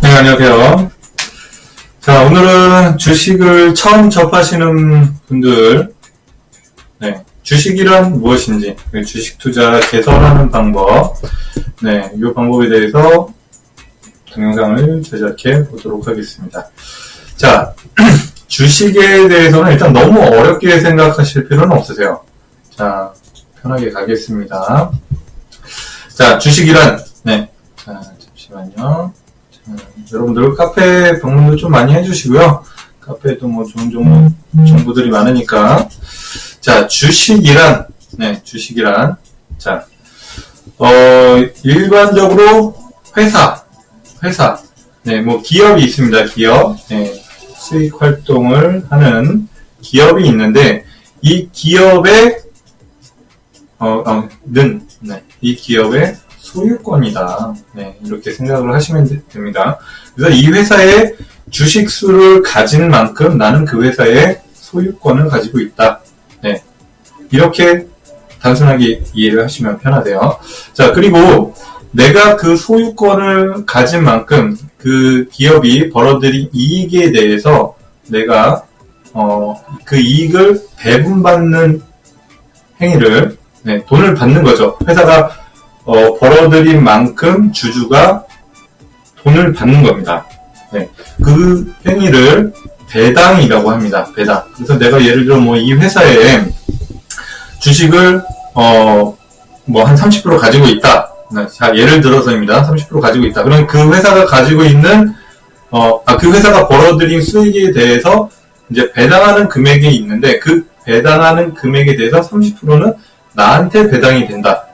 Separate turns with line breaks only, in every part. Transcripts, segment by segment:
네, 안녕하세요. 자, 오늘은 주식을 처음 접하시는 분들, 네, 주식이란 무엇인지, 그 주식 투자 개설하는 방법, 네, 이 방법에 대해서 동영상을 제작해 보도록 하겠습니다. 자, 주식에 대해서는 일단 너무 어렵게 생각하실 필요는 없으세요. 자, 편하게 가겠습니다. 자, 주식이란, 네, 자, 잠시만요. 자, 여러분들 카페 방문도 좀 많이 해주시고요. 카페에도 뭐 좋은 정보, 정보들이 많으니까. 자, 주식이란, 네, 주식이란, 자, 어, 일반적으로 회사, 회사, 네, 뭐 기업이 있습니다. 기업, 네, 수익 활동을 하는 기업이 있는데, 이 기업의, 어, 어, 는, 네, 이 기업의 소유권이다. 네, 이렇게 생각을 하시면 되- 됩니다. 그래서 이 회사의 주식 수를 가진 만큼 나는 그 회사의 소유권을 가지고 있다. 네, 이렇게 단순하게 이해를 하시면 편하대요. 자, 그리고 내가 그 소유권을 가진 만큼 그 기업이 벌어들인 이익에 대해서 내가 어, 그 이익을 배분받는 행위를 네, 돈을 받는 거죠. 회사가 어, 벌어들인 만큼 주주가 돈을 받는 겁니다. 네, 그 행위를 배당이라고 합니다. 배당. 그래서 내가 예를 들어 뭐 이 회사에 주식을 어, 뭐 한 30% 가지고 있다. 네, 자, 예를 들어서입니다. 30% 가지고 있다. 그럼 그 회사가 가지고 있는 어, 아, 그 회사가 벌어들인 수익에 대해서 이제 배당하는 금액이 있는데 그 배당하는 금액에 대해서 30%는 나한테 배당이 된다.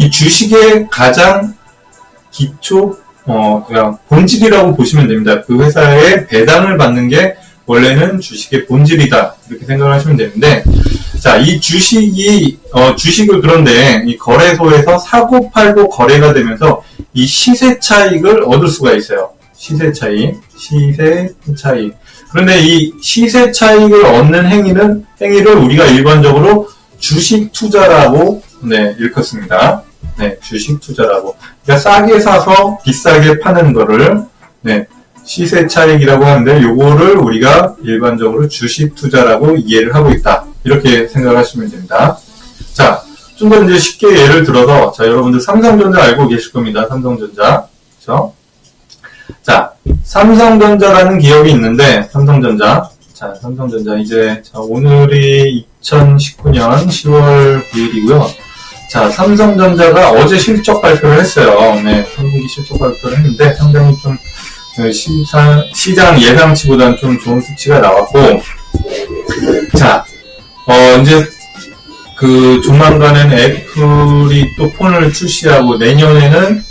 네. 이 주식의 가장 기초 어 그냥 본질이라고 보시면 됩니다. 그 회사의 배당을 받는 게 원래는 주식의 본질이다 이렇게 생각을 하시면 되는데 자 이 주식이 어 주식을 그런데 이 거래소에서 사고 팔고 거래가 되면서 이 시세 차익을 얻을 수가 있어요. 시세 차익, 시세 차익. 그런데 이 시세 차익을 얻는 행위는 행위를 우리가 일반적으로 주식 투자라고 네, 일컫습니다. 네, 주식 투자라고. 그러니까 싸게 사서 비싸게 파는 거를 네, 시세 차익이라고 하는데 요거를 우리가 일반적으로 주식 투자라고 이해를 하고 있다. 이렇게 생각하시면 됩니다. 자, 좀 더 이제 쉽게 예를 들어서 자, 여러분들 삼성전자 알고 계실 겁니다. 삼성전자. 그렇죠? 자, 삼성전자라는 기업이 있는데 삼성전자 자, 삼성전자 이제 자, 오늘이 2019년 10월 9일이고요. 자, 삼성전자가 어제 실적 발표를 했어요. 네, 3분기 실적 발표를 했는데 상당히 좀 어, 시장, 시장 예상치보다는 좀 좋은 수치가 나왔고, 자, 어, 이제 그 조만간엔 애플이 또 폰을 출시하고 내년에는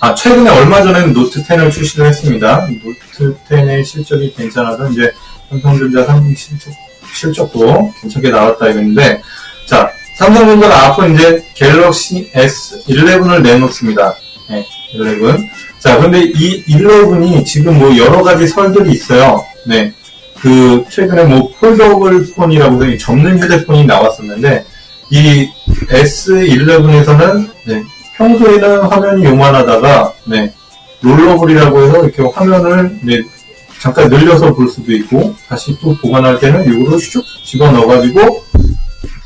아, 최근에 얼마 전에는 노트 10을 출시를 했습니다. 노트 10의 실적이 괜찮아서 이제 삼성전자 3분 실적, 실적도 괜찮게 나왔다 이랬는데, 자, 삼성전자가 앞으로 이제 갤럭시 S11을 내놓습니다. 네, 11. 자, 근데 이 11이 지금 뭐 여러 가지 설들이 있어요. 네. 그, 최근에 뭐 폴더블 폰이라고 해서 이 접는 휴대폰이 나왔었는데, 이 S11에서는, 네, 평소에는 화면이 요만하다가, 네, 롤러블이라고 해서 이렇게 화면을, 네, 잠깐 늘려서 볼 수도 있고 다시 또 보관할 때는 이거로 슉 집어 넣어가지고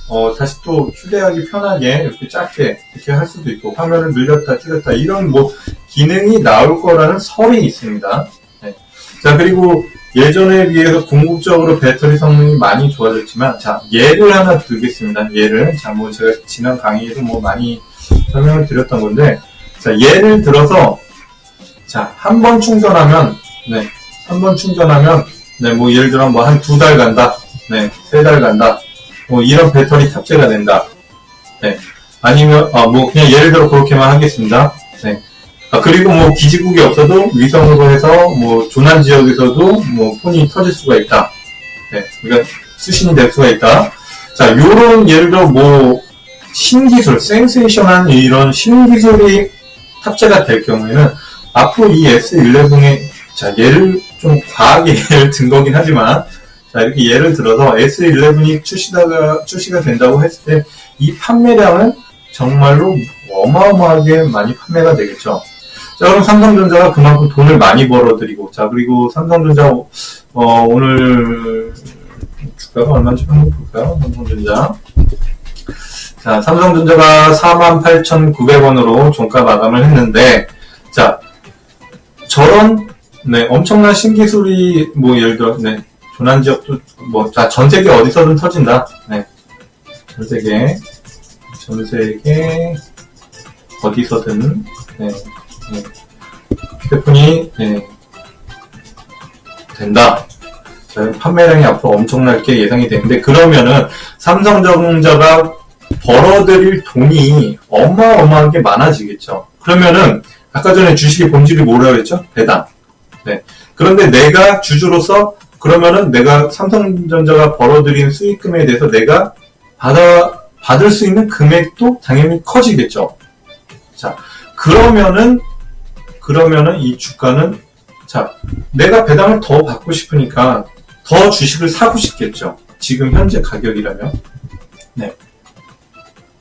어 다시 또 휴대하기 편하게 이렇게 작게 이렇게 할 수도 있고 화면을 늘렸다 줄였다 이런 뭐 기능이 나올 거라는 설이 있습니다. 네. 자 그리고 예전에 비해서 궁극적으로 배터리 성능이 많이 좋아졌지만 자 예를 하나 들겠습니다. 예를 자뭐 제가 지난 강의에도 뭐 많이 설명을 드렸던 건데 자 예를 들어서 자 한 번 충전하면 네 한 번 충전하면 네, 뭐 예를 들어 뭐 한 두 달 간다. 네, 세 달 간다. 뭐 이런 배터리 탑재가 된다. 네. 아니면 아, 뭐 그냥 예를 들어 그렇게만 하겠습니다. 네. 아, 그리고 뭐 기지국이 없어도 위성으로 해서 뭐 조난 지역에서도 뭐 폰이 터질 수가 있다. 네. 그러니까 수신이 될 수가 있다. 자, 요런 예를 들어 뭐 신기술, 센세이션한 이런 신기술이 탑재가 될 경우에는 앞으로 이 S11의 자, 예를 좀 과하게 예를 든 거긴 하지만, 자, 이렇게 예를 들어서 S11이 출시다가, 출시가 된다고 했을 때, 이 판매량은 정말로 어마어마하게 많이 판매가 되겠죠. 자, 그럼 삼성전자가 그만큼 돈을 많이 벌어들이고, 자, 그리고 삼성전자, 어, 오늘 주가가 얼마인지 한번 볼까요? 삼성전자. 자, 삼성전자가 48,900원으로 종가 마감을 했는데, 자, 저런, 네, 엄청난 신기술이, 뭐, 예를 들어, 네, 조난 지역도, 뭐, 자, 전 세계 어디서든 터진다. 네. 전 세계, 전 세계, 어디서든, 네, 네. 휴대폰이, 네, 된다. 자, 판매량이 앞으로 엄청나게 예상이 되는데, 그러면은, 삼성전자가 벌어들일 돈이 어마어마하게 많아지겠죠. 그러면은 아까 전에 주식의 본질이 뭐라고 했죠? 배당. 네. 그런데 내가 주주로서 그러면은 내가 삼성전자가 벌어들인 수익금에 대해서 내가 받아 받을 수 있는 금액도 당연히 커지겠죠. 자, 그러면은 그러면은 이 주가는 자, 내가 배당을 더 받고 싶으니까 더 주식을 사고 싶겠죠. 지금 현재 가격이라면. 네.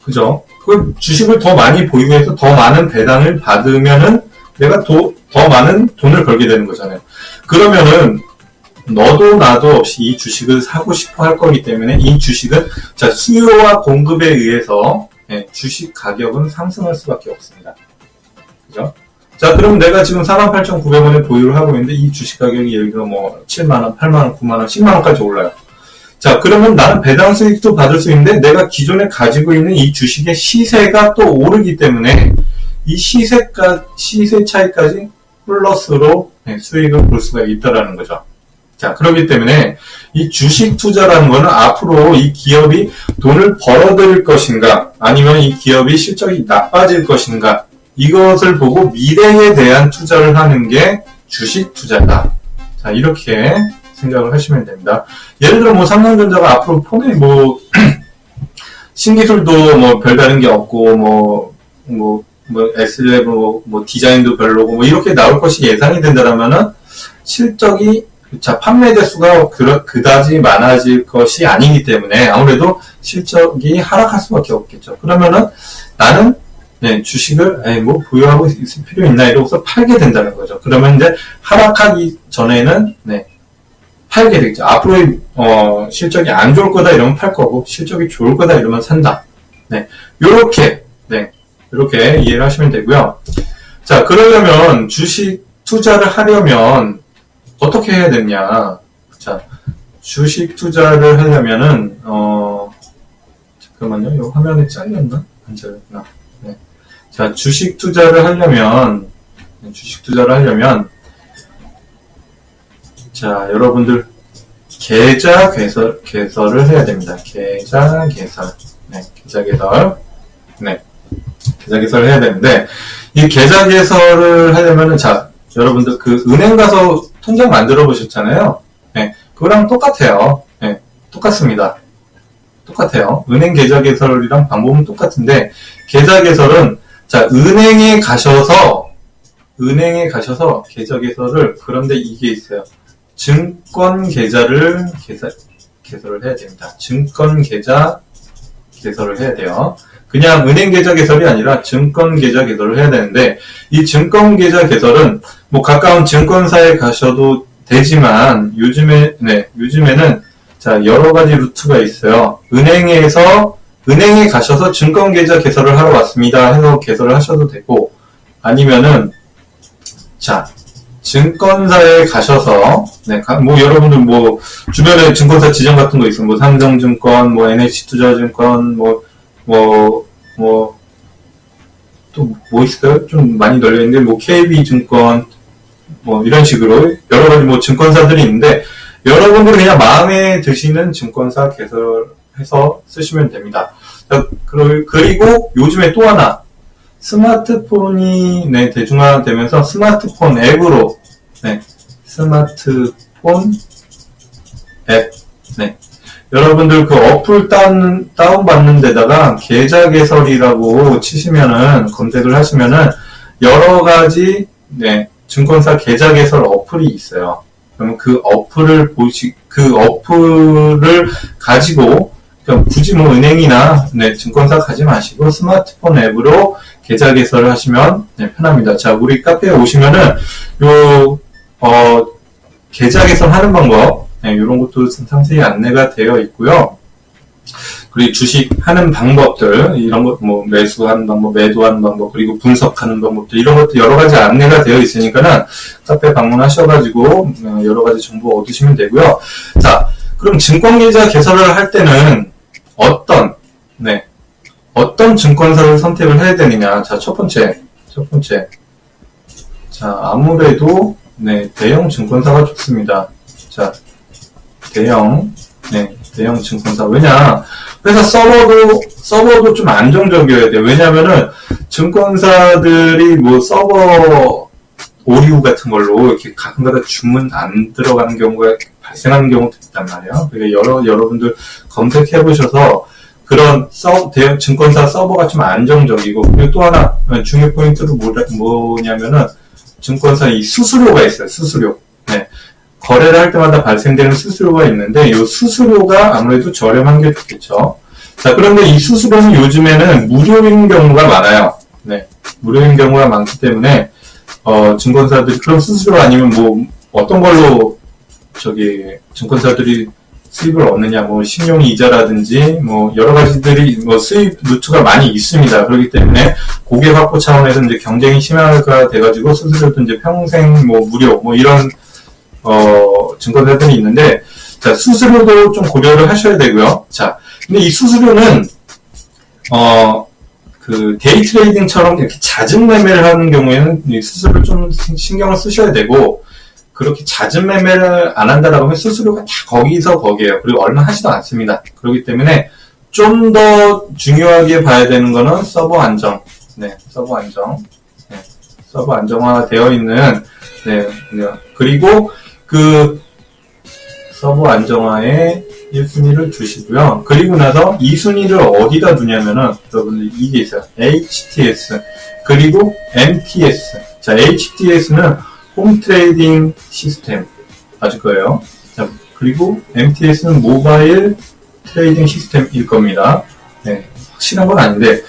그죠? 그 주식을 더 많이 보유해서 더 많은 배당을 받으면은 내가 더, 더 많은 돈을 벌게 되는 거잖아요. 그러면은 너도 나도 없이 이 주식을 사고 싶어 할 거기 때문에 이 주식은 자 수요와 공급에 의해서 네, 주식 가격은 상승할 수밖에 없습니다. 그죠? 자, 그럼 내가 지금 48,900원에 보유를 하고 있는데 이 주식 가격이 예를 들어 뭐 7만원, 8만원, 9만원, 10만원까지 올라요. 자, 그러면 나는 배당 수익도 받을 수 있는데 내가 기존에 가지고 있는 이 주식의 시세가 또 오르기 때문에 이 시세가, 시세 차이까지 플러스로 네, 수익을 볼 수가 있다라는 거죠. 자, 그렇기 때문에 이 주식 투자라는 거는 앞으로 이 기업이 돈을 벌어들일 것인가, 아니면 이 기업이 실적이 나빠질 것인가, 이것을 보고 미래에 대한 투자를 하는 게 주식 투자다. 자, 이렇게 생각을 하시면 됩니다. 예를 들어 뭐 삼성전자가 앞으로 폰에 뭐 신기술도 뭐 별다른 게 없고 뭐 뭐 뭐 S11 뭐, 뭐 디자인도 별로고 뭐 이렇게 나올 것이 예상이 된다면은 실적이 자 판매 대수가 그, 그다지 많아질 것이 아니기 때문에 아무래도 실적이 하락할 수밖에 없겠죠. 그러면은 나는 네, 주식을 에이, 뭐 보유하고 있을 필요 있나 이러고서 팔게 된다는 거죠. 그러면 이제 하락하기 전에는 네, 팔게 되겠죠. 앞으로 어, 실적이 안 좋을 거다 이러면 팔 거고 실적이 좋을 거다 이러면 산다. 네, 요렇게 네, 이렇게 이해를 하시면 되고요. 자, 그러려면 주식 투자를 하려면 어떻게 해야 되냐? 자, 주식 투자를 하려면은 어 잠깐만요. 이 화면에 잘렸나? 안 잘렸나? 네. 자, 주식 투자를 하려면 네, 주식 투자를 하려면 자, 여러분들 계좌 개설 개설을 해야 됩니다. 계좌 개설. 네, 계좌 개설. 네. 계좌 개설을 해야 되는데 이 계좌 개설을 하려면은 자, 여러분들 그 은행 가서 통장 만들어 보셨잖아요. 네. 그거랑 똑같아요. 네. 똑같습니다. 똑같아요. 은행 계좌 개설이랑 방법은 똑같은데 계좌 개설은 자, 은행에 가셔서 은행에 가셔서 계좌 개설을 그런데 이게 있어요. 증권 계좌를 개설, 개설을 해야 됩니다. 증권 계좌 개설을 해야 돼요. 그냥 은행 계좌 개설이 아니라 증권 계좌 개설을 해야 되는데 이 증권 계좌 개설은 뭐 가까운 증권사에 가셔도 되지만 요즘에 네 요즘에는 자 여러 가지 루트가 있어요. 은행에서 은행에 가셔서 증권 계좌 개설을 하러 왔습니다. 해서 개설을 하셔도 되고 아니면은 자 증권사에 가셔서 네, 뭐 여러분들 뭐 주변에 증권사 지정 같은 거 있으면 뭐 삼성증권, 뭐 NH투자증권, 뭐 뭐 뭐 또 뭐 있을까요? 좀 많이 널려 있는데 뭐 KB증권 뭐 이런 식으로 여러 가지 뭐 증권사들이 있는데 여러분들이 그냥 마음에 드시는 증권사 개설해서 쓰시면 됩니다. 그리고 요즘에 또 하나 스마트폰이 네, 대중화되면서 스마트폰 앱으로 네, 스마트폰 앱 네. 여러분들 그 어플 다운, 다운받는 데다가 계좌 개설이라고 치시면은 검색을 하시면은 여러 가지 네, 증권사 계좌 개설 어플이 있어요. 그러면 그 어플을 보시 그 어플을 가지고 그러니까 굳이 뭐 은행이나 네, 증권사 가지 마시고 스마트폰 앱으로 계좌 개설을 하시면 네, 편합니다. 자, 우리 카페에 오시면은 요 어, 계좌 개설하는 방법 네, 이런 것도 상세히 안내가 되어 있고요. 그리고 주식 하는 방법들 이런 것 뭐 매수하는 방법, 매도하는 방법 그리고 분석하는 방법들 이런 것도 여러 가지 안내가 되어 있으니까는 카페 방문하셔가지고 어, 여러 가지 정보 얻으시면 되고요. 자, 그럼 증권 계좌 개설을 할 때는 어떤 네 어떤 증권사를 선택을 해야 되느냐? 자, 첫 번째 첫 번째 자 아무래도 네 대형 증권사가 좋습니다. 자 대형 네 대형 증권사 왜냐 회사 서버도 서버도 좀 안정적이어야 돼요. 왜냐면은 증권사들이 뭐 서버 오류 같은 걸로 이렇게 가끔가다 주문 안 들어가는 경우가 발생하는 경우도 있단 말이에요. 그러니까 여러 여러분들 검색해 보셔서 그런 서 대형 증권사 서버가 좀 안정적이고 그리고 또 하나 중요 포인트도 뭐냐면은 증권사 이 수수료가 있어요. 수수료. 네. 거래를 할 때마다 발생되는 수수료가 있는데 이 수수료가 아무래도 저렴한 게 좋겠죠. 자, 그런데 이 수수료는 요즘에는 무료인 경우가 많아요. 네. 무료인 경우가 많기 때문에 어, 증권사들이 그런 수수료 아니면 뭐 어떤 걸로 저기 증권사들이 수입을 얻느냐, 뭐 신용 이자라든지 뭐 여러 가지들이 뭐 수입 루트가 많이 있습니다. 그렇기 때문에 고객 확보 차원에서 이제 경쟁이 심화가 돼가지고 수수료도 이제 평생 뭐 무료 뭐 이런 어, 증권사들이 있는데, 자, 수수료도 좀 고려를 하셔야 되고요. 자, 근데 이 수수료는, 어, 그, 데이 트레이딩처럼 이렇게 잦은 매매를 하는 경우에는 이 수수료를 좀 신- 신경을 쓰셔야 되고, 그렇게 잦은 매매를 안 한다라고 하면 수수료가 다 거기서 거기에요. 그리고 얼마 하지도 않습니다. 그렇기 때문에 좀 더 중요하게 봐야 되는 거는 서버 안정. 네, 서버 안정. 네, 서버 안정화 되어 있는, 네, 그리고 그 서버 안정화에 1순위를 두시고요. 그리고 나서 2순위를 어디다 두냐면은 여러분들 이게 있어요. HTS 그리고 MTS. 자, HTS는 홈 트레이딩 시스템 맞을 거예요. 자, 그리고 MTS는 모바일 트레이딩 시스템일 겁니다. 네, 확실한 건 아닌데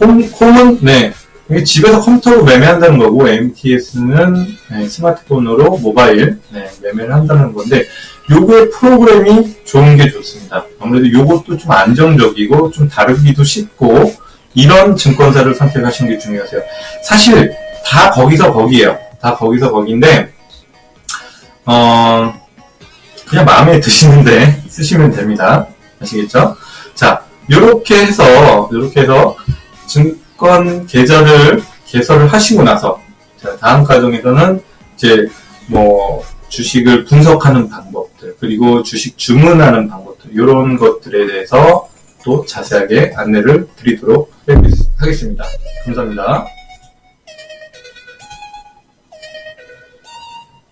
홈, 홈은 네 이게 집에서 컴퓨터로 매매한다는 거고 MTS는 스마트폰으로 모바일 네, 매매를 한다는 건데 요거의 프로그램이 좋은 게 좋습니다. 아무래도 요것도 좀 안정적이고 좀 다루기도 쉽고 이런 증권사를 선택하시는 게 중요하세요. 사실 다 거기서 거기에요. 다 거기서 거기인데 어 그냥 마음에 드시는데 쓰시면 됩니다. 아시겠죠? 자, 요렇게 해서 요렇게 해서 증 권 계좌를 개설을 하시고 나서 자, 다음 과정에서는 이제 뭐 주식을 분석하는 방법들 그리고 주식 주문하는 방법들 이런 것들에 대해서 또 자세하게 안내를 드리도록 하겠습니다. 감사합니다.